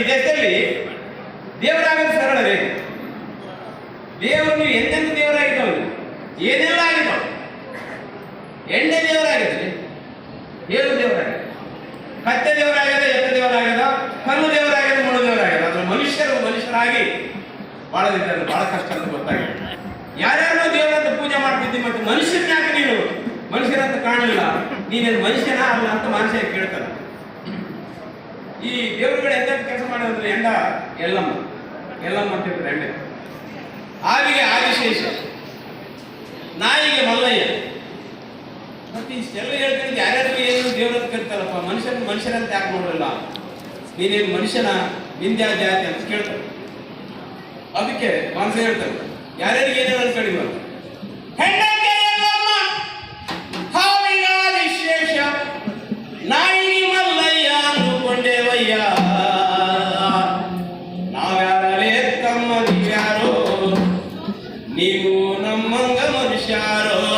ಈ ದೇಶದಲ್ಲಿ ದೇವರಾಗೋದು ಸರಳ ಬೇಕು ದೇವರು ಎಂದೆಂದು ಎಂತೆಂತ ದೇವರಾಗಿದ್ದವು ಏನೆಲ್ಲ ಆಗಿದ್ದವು ಎಣ್ಣೆ ದೇವರಾಗಿದ್ರಿ ಏನು ದೇವರಾಗಿದೆ ಕತ್ತೆ ದೇವರಾಗಿದೆ ಎತ್ತ ದೇವರಾಗ್ಯದ ಕಲ್ಲು ದೇವರಾಗಿದೆ ಮುಳು ದೇವರಾಗಿದೆ ಅದ್ರ ಮನುಷ್ಯರು ಮನುಷ್ಯರಾಗಿ ಬಾಳದಿದ್ದಾರೆ ಬಹಳ ಕಷ್ಟ ಅಂತ ಗೊತ್ತಾಗಿದೆ. ಯಾರ್ಯಾರು ದೇವರಂತ ಪೂಜೆ ಮಾಡ್ತಿದ್ದಿ ಮತ್ತು ಮನುಷ್ಯನ ಯಾಕೆ ನೀನು? ಮನುಷ್ಯರಂತ ಕಾಣಲಿಲ್ಲ. ನೀನೇನು ಮನುಷ್ಯನ ಅಲ್ಲ ಅಂತ ಮನುಷ್ಯ ಕೇಳ್ತಾನೆ. ಈ ದೇವರುಗಳು ಎಂತ ಕೆಲಸ ಮಾಡೋದಂದ್ರೆ ಎಂಡ ಎಲ್ಲಮ್ಮ. ಎಲ್ಲಮ್ಮ ಅಂತ ಹೇಳ್ತಾರೆ ಎಂಡೆ. ಆವಿಗೆ ಆದಿಶೇಷ, ನಾಯಿಗೆ ಮಲ್ಲಯ್ಯ. ಮತ್ತೆ ಇಷ್ಟೆಲ್ಲ ಹೇಳ್ಕೊಂಡು ಯಾರ್ಯಾರಿಗೆ ಏನು ದೇವ್ರಂತ ಕರಿತಾರಪ್ಪ ಮನುಷ್ಯನ ಮನುಷ್ಯರಂತ ಯಾಕೆ ನೋಡಲ್ಲ ನೀನೇನು ಮನುಷ್ಯನ ನಿಂದ್ಯಾ ಜಾತಿ ಅಂತ ಕೇಳ್ತಾರೆ. ಅದಕ್ಕೆ ಮಾಂಸ ಹೇಳ್ತಾರೆ. ಯಾರ್ಯಾರಿಗೆ ಏನೇನು ಹೆಣ್ಣಕ್ಕೆ ಎಲ್ಲಮ್ಮ? ಹಾವಿಗಾದ ವಿಶೇಷ ನಾಯಿ ಮನುಷ್ಯಾರೋ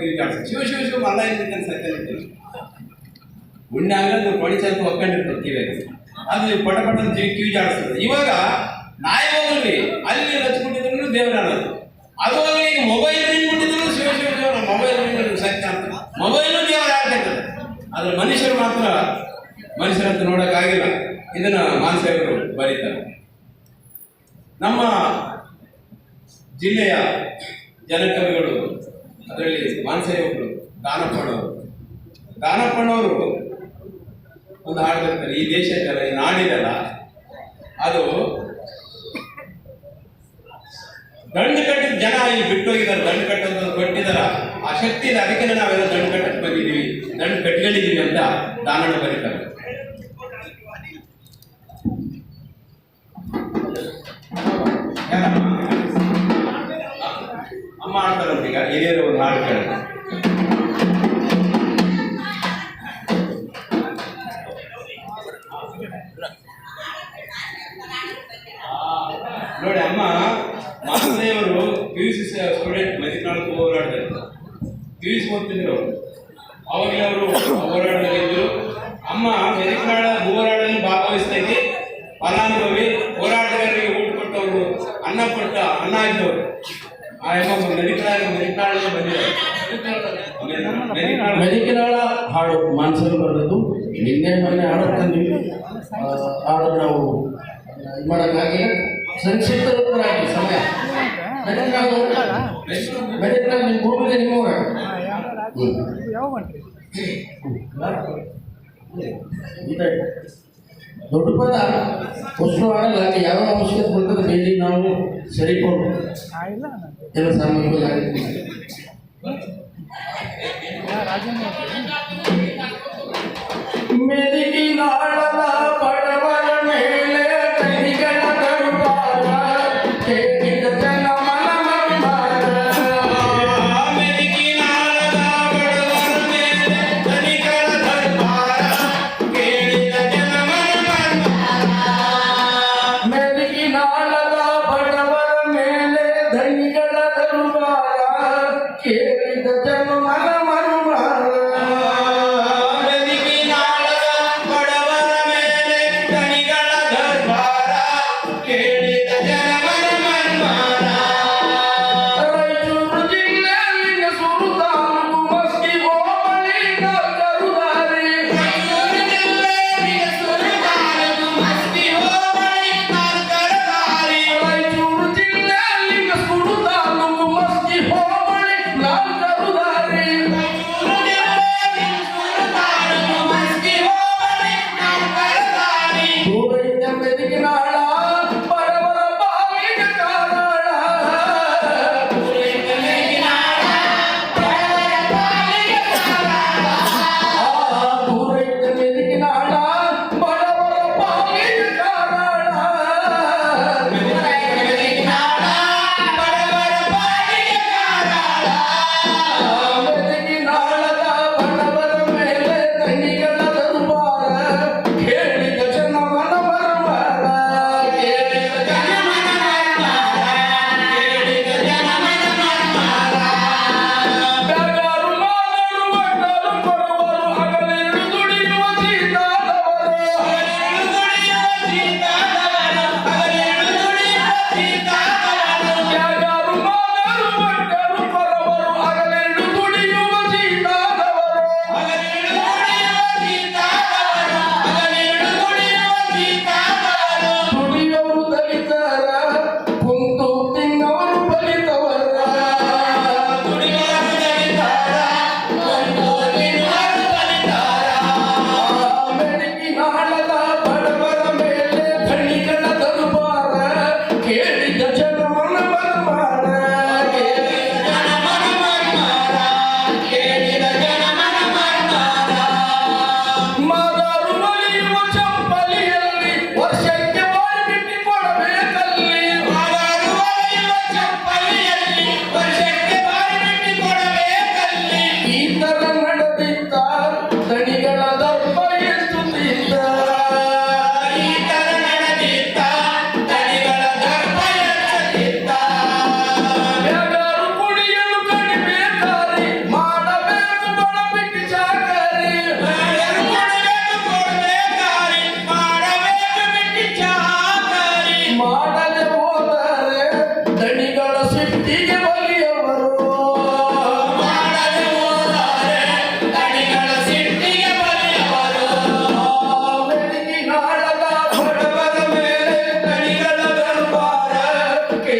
ಪಟ ಕಾಣಿಸ್ತದೆ ಶಿವ ಶಿವ ಶಿವ, ಮಲ್ಲ ಇರ್ಬೇಕಂತ ಸತ್ಯ ಆಗಲಿ ಅದು ಪಡಿಚ ಅಂತ ಒಕ್ಕಂಡಿರ್ತದೆ ಕಿವಿಗೆ ಅದು ಪಟ ಪಟ ಕಿವಿ ಕಿವಿ ಇವಾಗ ನಾಯಿ ಹೋಗಲಿ ಅಲ್ಲಿ ಹಚ್ಕೊಂಡಿದ್ರು ದೇವ್ರ ಅನ್ನೋದು ಅದು ಅಲ್ಲಿ mobile ring Shiva Shiva Shiva mobile ring ಸತ್ಯ ಅಂತ. ಮೊಬೈಲು ದೇವರ ಆಗ್ತೈತದೆ ಆದ್ರೆ ಮನುಷ್ಯರು ಮಾತ್ರ ಮನುಷ್ಯರಂತ ನೋಡೋಕ್ಕಾಗಿಲ್ಲ. ಇದನ್ನ ಮಾನಸೇವರು ಬರೀತಾರೆ. ನಮ್ಮ ಜಿಲ್ಲೆಯ ಜನಕವಿಗಳು ಅದರಲ್ಲಿ ಮಾನಸೇವಕರು ದಾನಪ್ಪನವರು ದಾನಪ್ಪನವರು ಒಂದು ಹಾಡು ಬರ್ತಾರೆ ಈ ದೇಶದ್ದಲ್ಲ ಈ ನಾಡಿದಲ್ಲ, ಅದು ದಂಡು ಕಟ್ಟಿದ ಜನ ಇಲ್ಲಿ ಬಿಟ್ಟು ಹೋಗಿದ್ದಾರೆ ದಂಡು ಕೊಟ್ಟಿದಾರ. ಆ ಶಕ್ತಿ ಅದಕ್ಕೆ ನಾವೆಲ್ಲ ದಂಡು ಕಟ್ಟಕ್ಕೆ ಬಂದಿದ್ದೀವಿ, ದಂಡು ಕಟ್ಕೊಂಡಿದ್ದೀವಿ ಅಂತ ದಾನಣ್ಣ ಬರೀತಾರೆ? ಈಗ ಹಿರಿಯರು ಒಂದು ಹಾಡು ಕೇಳಿದ್ರೆ ನೋಡಿ ಅಮ್ಮ ಮಾಸದೇವರು ಪಿ ಯು ಸಿ ಸ್ಟೂಡೆಂಟ್ ಮದಿನಾಳಕ್ಕೆ ಹೋರಾಡಿದ್ರು ಪಿ ಯು ಸಿ ಓದ್ತಿದ್ರು ಅವರು. ಅವಾಗಲೇ ಅವರು ಹೋರಾಡಿದ್ರು ಅಮ್ಮ, ಮೆದಿನಾಳ ಹೋರಾಡಲು ಭಾಗವಹಿಸ್ತಾ ಇದ್ದೆ ಫಲಾನುಭವಿ, ಹೋರಾಟಗಾರರಿಗೆ ಊಟ ಕೊಟ್ಟವರು, ಅನ್ನ ಕೊಟ್ಟ, ಅನ್ನ ಆಗಿದ್ದವರು ಮೆದಿಕಿನಾಳ ಹಾಡು ಮಾನ್ಸಲ್ ಬರೆದದ್ದು. ನಿನ್ನೆ ಮೊನ್ನೆ ಹಾಡು ತಂದ್ವಿ ಆ, ಆದ್ರೆ ನಾವು ಇದು ಮಾಡೋಕ್ಕಾಗಿ ಸಂಕ್ಷಿಪ್ತ ರೂಪರಾಗಿ ಸಮಯ. ಮೆದಿಕಿನಾಳ ನಿಮ್ಮ ಗುರುವಿದೆ ನಿಮ್ಮೂರ ಯಾವ. ದೊಡ್ಡ ಪದ. ಉಷ್ಣ ಆಗಲ್ಲ ಯಾವ ಅವಶ್ಯಕತೆ ಬರ್ತದೆ ಹೇಳಿ ನಾವು ಸರಿಕೊಂಡು ಎಲ್ಲ ಸಾಮಗ್ರಿಗಳು ರಾಜೇಂದ್ರ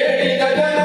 independent.